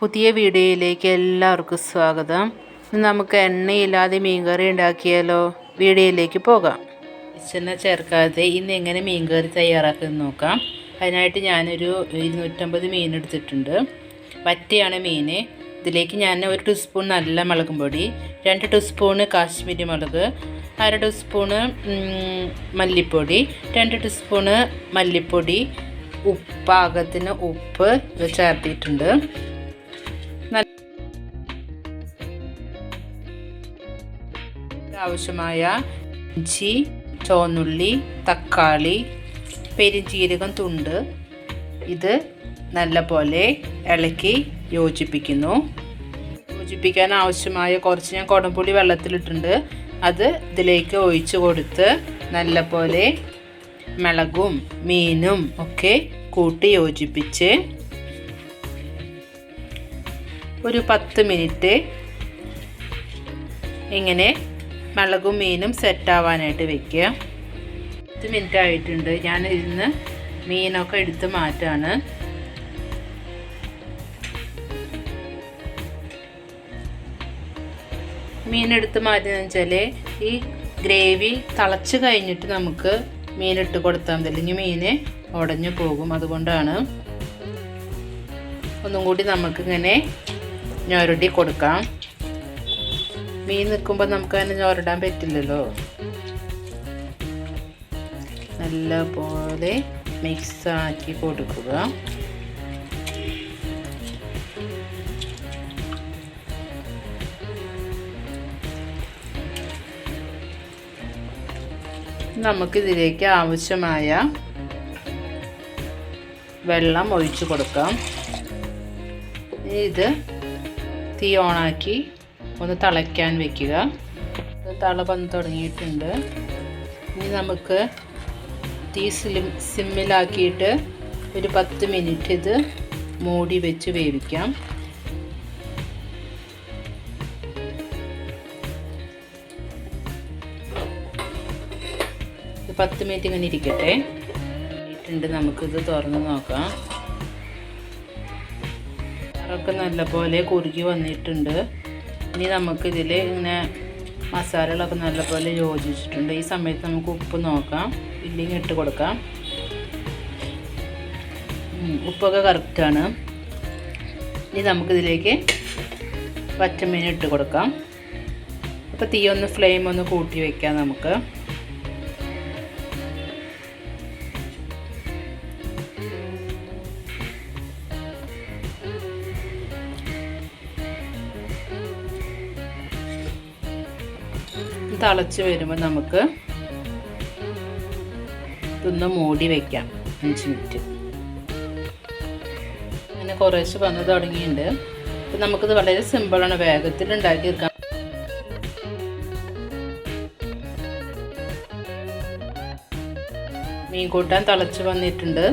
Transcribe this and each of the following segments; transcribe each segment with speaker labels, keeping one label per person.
Speaker 1: പുതിയ വീഡിയോയിലേക്ക് എല്ലാവർക്കും സ്വാഗതം. നമുക്ക് എണ്ണയില്ലാതെ മീൻകറി ഉണ്ടാക്കിയാലോ? വീഡിയോയിലേക്ക് പോകാം. വെളിച്ചെണ്ണ ചേർക്കാതെ ഇന്ന് എങ്ങനെ മീൻകറി തയ്യാറാക്കുന്നത് നോക്കാം. അതിനായിട്ട് ഞാനൊരു ഇരുന്നൂറ്റമ്പത് മീൻ എടുത്തിട്ടുണ്ട്. വറ്റയാണ് മീൻ. ഇതിലേക്ക് ഞാൻ ഒരു ടീസ്പൂൺ നല്ല മുളകും പൊടി രണ്ട് ടീസ്പൂണ് കാശ്മീരി മുളക് അര ടീസ്പൂണ് മല്ലിപ്പൊടി രണ്ട് ടീസ്പൂണ് മല്ലിപ്പൊടി ഉപ്പാകത്തിന് ഉപ്പ് ഇത് ചേർത്തിട്ടുണ്ട്. ആവശ്യമായ ഇഞ്ചി ചുവന്നുള്ളി തക്കാളി പെരിഞ്ചീരകം തുണ്ട് ഇത് നല്ലപോലെ ഇളക്കി യോജിപ്പിക്കുന്നു. യോജിപ്പിക്കാൻ ആവശ്യമായ കുറച്ച് ഞാൻ കുടംപുളി വെള്ളത്തിലിട്ടുണ്ട്. അത് ഇതിലേക്ക് ഒഴിച്ചു കൊടുത്ത് നല്ലപോലെ മിളകും മീനും ഒക്കെ കൂട്ടി യോജിപ്പിച്ച് ഒരു പത്ത് മിനിറ്റ് ഇങ്ങനെ മുളകും മീനും സെറ്റാവാനായിട്ട് വെക്കുക. പത്ത് മിനിറ്റ് ആയിട്ടുണ്ട്. ഞാൻ ഇന്ന് മീനൊക്കെ എടുത്ത് മാറ്റാണ്. മീനെടുത്ത് എടുത്ത് മാറ്റുന്നത് വെച്ചാൽ ഈ ഗ്രേവി തിളച്ച് കഴിഞ്ഞിട്ട് നമുക്ക് മീനിട്ട് കൊടുത്താൽ മതി. അല്ലെങ്കിൽ മീൻ ഉടഞ്ഞു പോകും. അതുകൊണ്ടാണ്. ഒന്നും കൂടി നമുക്കിങ്ങനെ ഞൊരടി കൊടുക്കാം. മീൻ നിൽക്കുമ്പോൾ നമുക്ക് അതിനെ ഞൊരടാൻ പറ്റില്ലല്ലോ. മിക്സ് ആക്കി കൊടുക്കുക. നമുക്കിതിലേക്ക് ആവശ്യമായ വെള്ളം ഒഴിച്ചു കൊടുക്കാം. ഇത് തീ ഓണാക്കി ഒന്ന് തിളയ്ക്കാൻ വെക്കുക. തള വന്ന് തുടങ്ങിയിട്ടുണ്ട്. ഇനി നമുക്ക് തീ സിലിം സിമ്മിലാക്കിയിട്ട് ഒരു പത്ത് മിനിറ്റ് ഇത് മൂടി വെച്ച് വേവിക്കാം. പത്ത് മിനിറ്റ് ഇങ്ങനെ ഇരിക്കട്ടെ. ഇട്ടുണ്ട് നമുക്കിത് തുറന്ന് നോക്കാം. അതൊക്കെ നല്ലപോലെ കുറുകി വന്നിട്ടുണ്ട്. ഇനി നമുക്കിതിൽ ഇങ്ങനെ മസാലകളൊക്കെ നല്ലപോലെ യോജിച്ചിട്ടുണ്ട്. ഈ സമയത്ത് നമുക്ക് ഉപ്പ് നോക്കാം. ഇല്ലെങ്കിൽ ഇട്ട് കൊടുക്കാം. ഉപ്പൊക്കെ കറക്റ്റാണ് ഇനി നമുക്കിതിലേക്ക് പച്ചമീൻ ഇട്ട് കൊടുക്കാം. അപ്പോൾ തീ ഒന്ന് ഫ്ലെയിം ഒന്ന് കൂട്ടി വയ്ക്കാം നമുക്ക്. തിളച്ച് വരുമ്പോൾ നമുക്ക് ഇതൊന്ന് മൂടി വയ്ക്കാം അഞ്ച് മിനിറ്റ്. അങ്ങനെ കുറേശ്ശെ വന്ന് തുടങ്ങിയിട്ടുണ്ട്. അപ്പം നമുക്കിത് വളരെ സിമ്പിളാണ് വേഗത്തിൽ ഉണ്ടാക്കിയെടുക്കാം മീൻ കൂട്ടാൻ തിളച്ച് വന്നിട്ടുണ്ട്.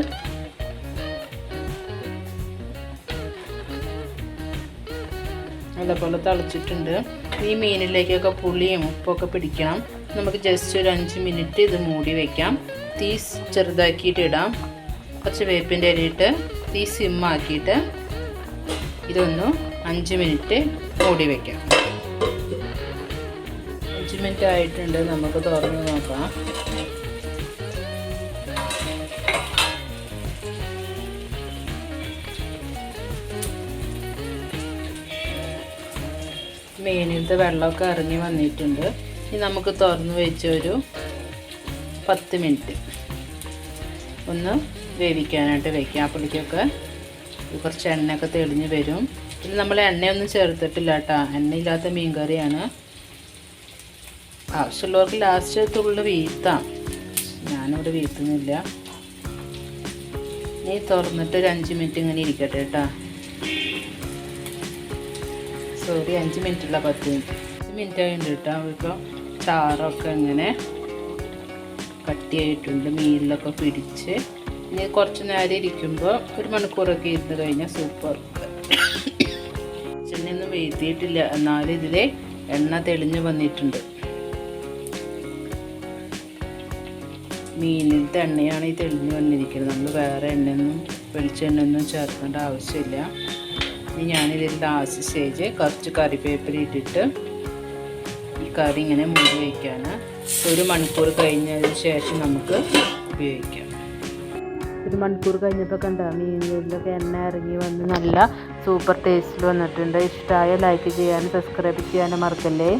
Speaker 1: അതേപോലെ തിളച്ചിട്ടുണ്ട്. ഈ മീനിലേക്കൊക്കെ പുളിയും ഉപ്പൊക്കെ പിടിക്കണം. നമുക്ക് ജസ്റ്റ് ഒരു അഞ്ച് മിനിറ്റ് ഇത് മൂടി വയ്ക്കാം തീ ചെറുതാക്കിയിട്ട് ഇടാം. കുറച്ച് വേപ്പിന്റെ ഇലയിട്ട് തീ സിമ്മാക്കിയിട്ട് ഇതൊന്ന് അഞ്ച് മിനിറ്റ് മൂടി വയ്ക്കാം അഞ്ച് മിനിറ്റ് ആയിട്ടുണ്ട്. നമുക്ക് തുറന്ന് നോക്കാം. മീനിലത്തെ വെള്ളമൊക്കെ ഇറങ്ങി വന്നിട്ടുണ്ട്. ഇനി നമുക്ക് തുറന്ന് വെച്ച ഒരു പത്ത് മിനിറ്റ് ഒന്ന് വേവിക്കാനായിട്ട് വെക്കാം. അപ്പോഴേക്കൊക്കെ കുറച്ച് എണ്ണയൊക്കെ തെളിഞ്ഞ് വരും. ഇത് നമ്മൾ എണ്ണയൊന്നും ചേർത്തിട്ടില്ല കേട്ടോ. എണ്ണയില്ലാത്ത മീൻ കറിയാണ് ആവശ്യമുള്ളവർക്ക് ലാസ്റ്റ് തുള്ളി വീത്താം ഞാനിവിടെ വീത്തുന്നില്ല ഇനി തുറന്നിട്ട് ഒരു അഞ്ച് മിനിറ്റ് ഇങ്ങനെ ഇരിക്കട്ടെ കേട്ടോ. സോറി അഞ്ച് മിനിറ്റുള്ള പത്ത് മിനിറ്റ്. അഞ്ച് മിനിറ്റ് ആയിട്ടുണ്ട് കേട്ടോ ഇപ്പോൾ ചാറൊക്കെ ഇങ്ങനെ കട്ടിയായിട്ടുണ്ട് മീനിലൊക്കെ പിടിച്ച്. ഇനി കുറച്ച് നേരം ഇരിക്കുമ്പോൾ ഒരു മണിക്കൂറൊക്കെ ഇരുന്ന് കഴിഞ്ഞാൽ സൂപ്പർ ചെന്നൊന്നും വീഴ്ത്തിയിട്ടില്ല. എന്നാലും ഇതിൽ എണ്ണ തെളിഞ്ഞ് വന്നിട്ടുണ്ട്. മീനിലത്തെ എണ്ണയാണ് ഈ തെളിഞ്ഞ് വന്നിരിക്കുന്നത്. നമ്മൾ വേറെ എണ്ണയൊന്നും വെളിച്ചെണ്ണയൊന്നും ചേർക്കേണ്ട ആവശ്യമില്ല. ഇനി ഞാനിതിൽ ലാസ്റ്റ് സ്റ്റേജ് കുറച്ച് കറിവേപ്പില ഇട്ടിട്ട് ഈ കറി ഇങ്ങനെ മൂടി വയ്ക്കാണ് ഒരു മണിക്കൂർ കഴിഞ്ഞതിന് ശേഷം നമുക്ക് ഉപയോഗിക്കാം. ഒരു മണിക്കൂർ കഴിഞ്ഞപ്പോൾ കണ്ട? മീനിലൊക്കെ എണ്ണ ഇറങ്ങി വന്ന് നല്ല സൂപ്പർ ടേസ്റ്റിൽ വന്നിട്ടുണ്ട്. ഇഷ്ടമായ ലൈക്ക് ചെയ്യാനും സബ്സ്ക്രൈബ് ചെയ്യാനും മറക്കല്ലേ?